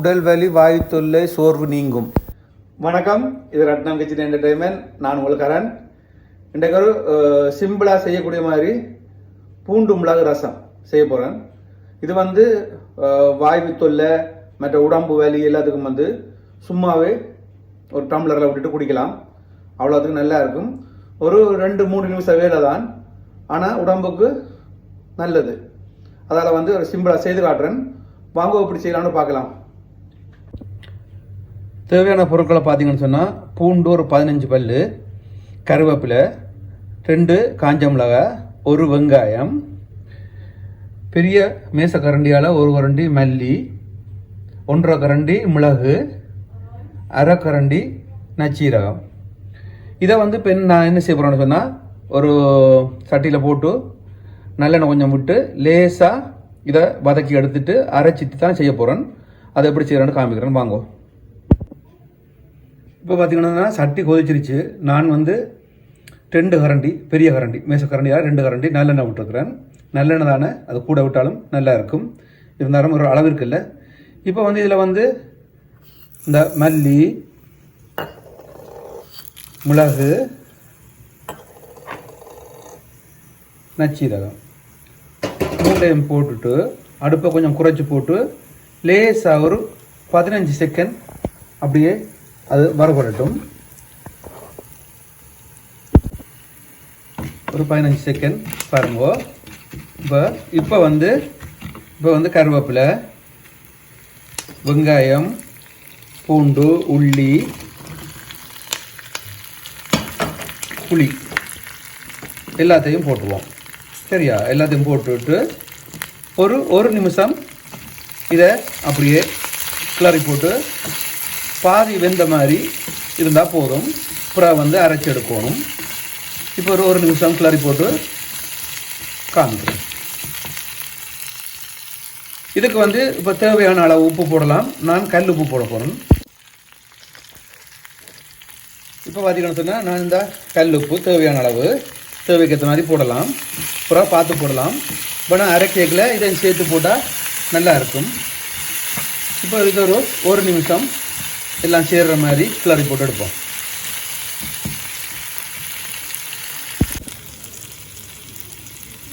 உடல் வலி வாயு தொல்லை சோர்வு நீங்கும். வணக்கம். இது ரத்னம் கிச்சன் என்டர்டைன்மெண்ட் நான் உங்களுக்கு கரண். இன்றைக்கு ஒரு சிம்பிளாக செய்யக்கூடிய மாதிரி பூண்டு மிளகு ரசம் செய்ய போகிறேன் இது வந்து வாய்வு தொல்லை மற்ற உடம்பு வலி எல்லாத்துக்கும் வந்து சும்மாவே ஒரு டம்ளரில் விட்டுட்டு குடிக்கலாம். அவ்வளோத்துக்கு நல்லா இருக்கும். ஒரு ரெண்டு மூணு நிமிஷம் வேலை தான். ஆனால் உடம்புக்கு நல்லது. அதால் வந்து ஒரு சிம்பிளாக செய்து காட்டுறேன். வாங்க எப்படி செய்யலாம்னு பார்க்கலாம். தேவையான பொருட்களை பார்த்தீங்கன்னு சொன்னால் பூண்டு ஒரு பதினஞ்சு பல் கருவேப்பிலை ரெண்டு காஞ்ச மிளகாய் ஒரு வெங்காயம் பெரிய மேச கரண்டியால் ஒரு கரண்டி மல்லி ஒன்றரை கரண்டி மிளகு அரை கரண்டி நச்சீரகம். இதை வந்து இப்போ நான் என்ன செய்ய போகிறேன்னு சொன்னால் ஒரு சட்டியில் போட்டு நல்லெண்ணெய் கொஞ்சம் விட்டு லேசாக இதை வதக்கி எடுத்துட்டு அரைச்சிட்டு தான் செய்ய போகிறேன் அதை எப்படி செய்கிறேன்னு காமிக்கிறேன். வாங்குவோம் இப்போ பார்த்தீங்கன்னா சட்டி கொதிச்சிருச்சு. நான் வந்து ரெண்டு கரண்டி பெரிய கரண்டி மேச கரண்டியாக ரெண்டு கரண்டி நல்லெண்ணெய் விட்டுருக்குறேன். நல்லெண்ணெய் தானே அது கூட விட்டாலும் நல்லா இருக்கும். இருந்தாலும் ஒரு அளவிற்கு இல்லை இப்போ வந்து இதில் வந்து இந்த மல்லி மிளகு நச்சீரகம் மூட்டையும் போட்டுட்டு அடுப்பை கொஞ்சம் குறைச்சி போட்டு லேசாக ஒரு பதினஞ்சு செகண்ட் அப்படியே அது வரப்படட்டும். ஒரு பதினஞ்சு செகண்ட் பாருங்க. இப்போ இப்போ வந்து இப்போ வந்து கருவேப்பிலை வெங்காயம் பூண்டு உள்ளி புளி எல்லாத்தையும் போட்டுருவோம். சரியா? எல்லாத்தையும் போட்டுவிட்டு ஒரு ஒரு நிமிஷம் இதை அப்படியே கிளறி போட்டு பாதி வெந்த மாதிரி இருந்தால் போதும். அப்புறம் வந்து அரைச்சி எடுக்கணும். இப்போ ஒரு ஒரு நிமிஷம் கிளறி போட்டு காமிக்கிறேன். இதுக்கு வந்து இப்போ தேவையான அளவு உப்பு போடலாம். நான் கல் உப்பு போட போகிறேன் இப்போ பார்த்தீங்கன்னு சொன்னால் நான் இந்த கல் உப்பு தேவையான அளவு தேவைக்கேற்ற மாதிரி போடலாம். அப்புறம் பார்த்து போடலாம். இப்போ நான் அரை கேக்கில் இதை சேர்த்து போட்டால் நல்லா இருக்கும். இப்போ இது ஒரு ஒரு நிமிஷம் எல்லாம் சேர்ற மாதிரி கிளறி போட்டு எடுப்போம்.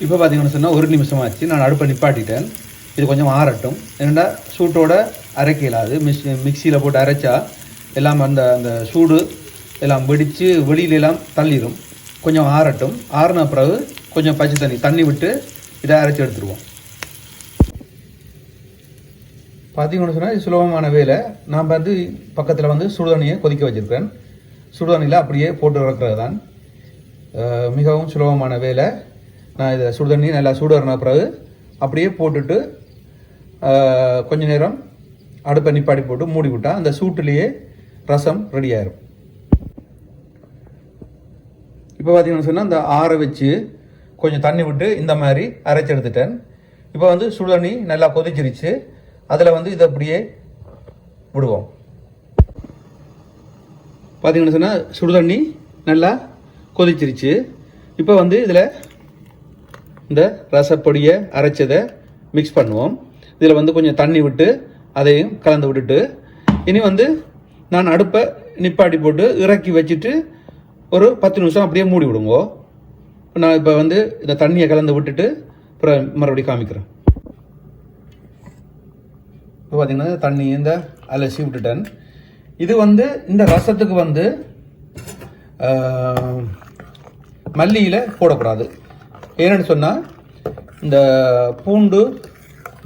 இப்போ பார்த்தீங்கன்னு சொன்னால் ஒரு நிமிஷம் ஆச்சு நான் அடுப்பை நிப்பாட்டிட்டேன். இது கொஞ்சம் ஆறட்டும். ஏன்னா சூட்டோட அரைக்க இயலாது மிக்ஸ் மிக்சியில் போட்டு அரைச்சா எல்லாம் அந்த அந்த சூடு எல்லாம் வெடித்து வெளியில எல்லாம் தள்ளிடும் கொஞ்சம் ஆறட்டும். ஆறின பிறகு கொஞ்சம் பச்சை தண்ணி தண்ணி விட்டு இதை அரைச்சி எடுத்துருவோம். பார்த்தீங்கன்னு சொன்னால் இது சுலபமான வேலை. நான் வந்து பக்கத்தில் வந்து சுடுதண்ணியை கொதிக்க வச்சுருக்கேன். சுடுதண்ணியில் அப்படியே போட்டு இறக்குறது தான் மிகவும் சுலபமான வேலை. நான் இதை சுடுதண்ணி நல்லா சூடுறன பிறகு அப்படியே போட்டுட்டு கொஞ்ச நேரம் அடுப்பை நிப்பாடி போட்டு மூடி விட்டால் அந்த சூட்டுலேயே ரசம் ரெடி ஆயிரும். இப்போ பார்த்தீங்கன்னு சொன்னால் இந்த ஆற வச்சு கொஞ்சம் தண்ணி விட்டு இந்த மாதிரி அரைச்சி எடுத்துட்டேன். இப்போ வந்து சுடுதண்ணி நல்லா கொதிச்சிருச்சு. அதில் வந்து இதை அப்படியே விடுவோம். பார்த்தீங்கன்னு சொன்னால் சுடுதண்ணி நல்லா கொதிச்சிருச்சு. இப்போ வந்து இதில் இந்த ரசப்பொடியை அரைச்சதை மிக்ஸ் பண்ணுவோம். இதில் வந்து கொஞ்சம் தண்ணி விட்டு அதையும் கலந்து விட்டுட்டு இனி வந்து நான் அடுப்பை நிப்பாட்டி போட்டு இறக்கி வச்சுட்டு ஒரு பத்து நிமிஷம் அப்படியே மூடி விடுங்கோ. நான் இப்போ வந்து இந்த தண்ணியை கலந்து விட்டுட்டு அப்புறம் மறுபடியும் காமிக்கிறேன். இப்போ பார்த்தீங்கன்னா தண்ணி இந்த அலசி விட்டுட்டேன். இது வந்து இந்த ரசத்துக்கு வந்து மல்லியில் போடக்கூடாது. ஏன்னு சொன்னால் இந்த பூண்டு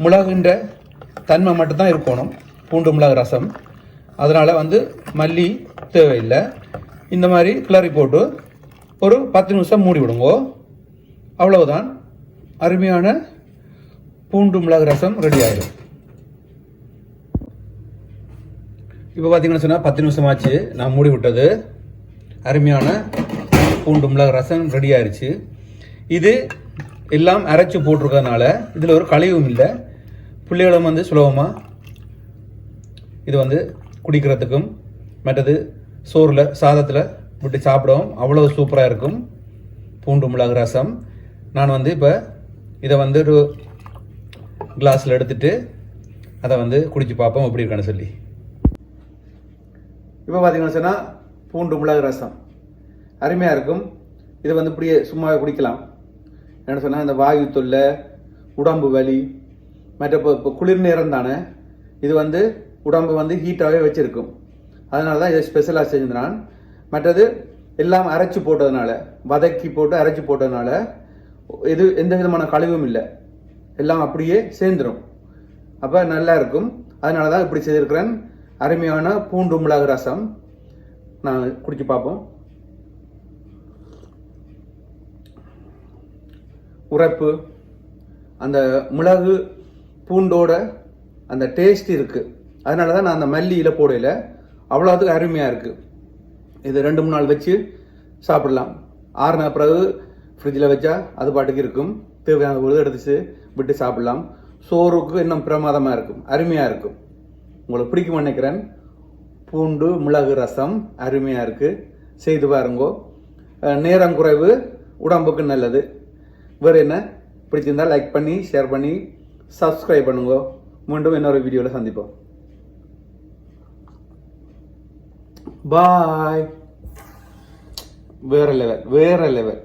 மிளகுன்ற தன்மை மட்டும்தான் இருக்கணும். பூண்டு மிளகு ரசம். அதனால் வந்து மல்லி தேவையில்லை. இந்த மாதிரி கிளறி போட்டு ஒரு பத்து நிமிஷம் மூடி விடுங்கோ. அவ்வளவுதான். அருமையான பூண்டு மிளகு ரசம் ரெடி ஆகிடும் இப்போ பார்த்தீங்கன்னு சொன்னால் பத்து நிமிஷம் ஆச்சு. நான் மூடி விட்டது. அருமையான பூண்டு மிளகு ரசம் ரெடி ஆயிடுச்சு இது எல்லாம் அரைச்சி போட்டிருக்கறதுனால இதில் ஒரு கழிவும் இல்லை. பிள்ளைகளும் வந்து சுலபமாக இது வந்து குடிக்கிறதுக்கும் மற்றது சோறில் சாதத்தில் விட்டு சாப்பிடவும் அவ்வளோ சூப்பராக இருக்கும். பூண்டு மிளகு ரசம். நான் வந்து இப்போ இதை வந்து ஒரு கிளாஸில் எடுத்துகிட்டு அதை வந்து குடித்து பார்ப்போம். எப்படி இருக்கான்னு சொல்லி. இப்போ பார்த்தீங்கன்னு சொன்னால் பூண்டு மிளகு ரசம். அருமையாக இருக்கும். இது வந்து இப்படியே சும்மாவே குடிக்கலாம். என்ன சொன்னால் இந்த வாயு தொல்லை உடம்பு வலி மற்ற இப்போ இப்போ குளிர் நேரம் தானே இது வந்து உடம்பு வந்து ஹீட்டாகவே வச்சுருக்கும். அதனால தான் இதை ஸ்பெஷலாக செஞ்சிருந்தான் மற்றது எல்லாம் அரைச்சி போட்டதுனால வதக்கி போட்டு அரைச்சி போட்டதுனால இது எந்த விதமான கழிவும் இல்லை. எல்லாம் அப்படியே சேர்ந்துடும் அப்போ நல்லா இருக்கும். அதனால தான் இப்படி செய்திருக்கிறேன். அருமையான பூண்டு மிளகு ரசம். நான் குடிச்சு பார்ப்போம். உரைப்பு. அந்த மிளகு பூண்டோட அந்த டேஸ்ட் இருக்குது அதனால தான் நான் அந்த மல்லியில் போடையில் அவ்வளோத்துக்கு அருமையாக இருக்குது இது ரெண்டு மூணு நாள் வச்சு சாப்பிடலாம். ஆறுன பிறகு ஃப்ரிட்ஜில் வச்சா அது பாட்டுக்கு இருக்கும். தேவையான பொழுது எடுத்து விட்டு சாப்பிடலாம். சோறுக்கு இன்னும் பிரமாதமாக இருக்கும். அருமையாக இருக்கும். உங்களுக்கு பிடிக்கும் நினைக்கிறேன். பூண்டு மிளகு ரசம் அருமையாக இருக்குது செய்து பாருங்கோ. நேரம் குறைவு உடம்புக்கு நல்லது. வேறு என்ன? பிடிச்சிருந்தா லைக் பண்ணி ஷேர் பண்ணி சப்ஸ்கிரைப் பண்ணுங்க. மீண்டும் இன்னொரு வீடியோவில் சந்திப்போம். பாய் வேற லெவல் வேற லெவல்